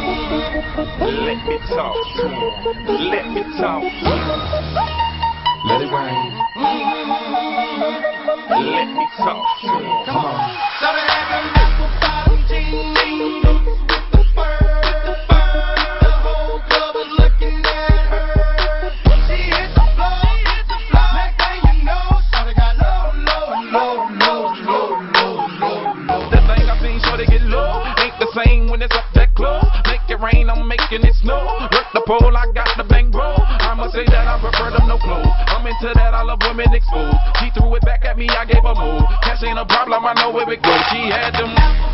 Let me talk. Let me talk. Let it rain. Let me talk. Come on. Started at the apple bottom jeans with the fur, the fur. The whole club was looking at her. She hit the floor, hit the floor. Next thing you know, Started got low, low, low, low, low, low, low. That thing I seen, Started get low same when it's up that close. Make it rain, I'm making it snow. Work the pole, I got the bang roll. I'ma say that I prefer them no clothes. I'm into that, I love women exposed. She threw it back at me, I gave her move. Cash ain't a problem, I know where it goes. She had them.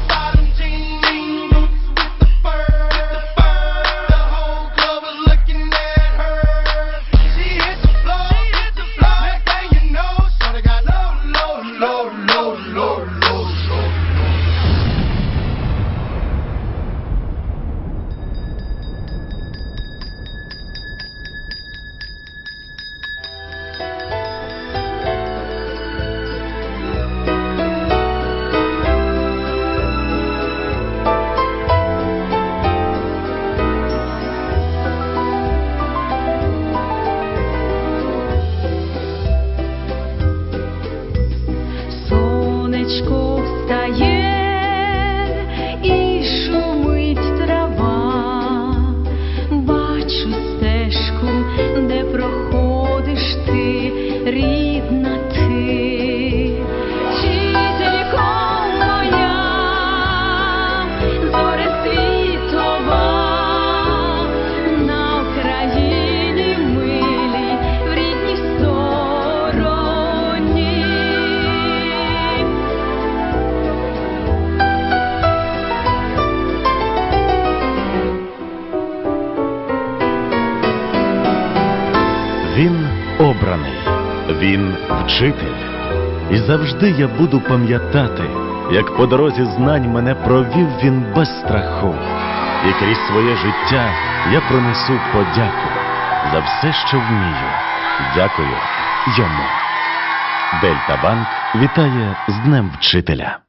Рідна ти, вчителько моя, зоре на Україні милій, в стороні. Він обраний, він вчитель. І завжди я буду пам'ятати, як по дорозі знань мене провів він без страху. І крізь своє життя я пронесу подяку за все, що вмію. Дякую йому. Дельта Банк вітає з Днем Вчителя.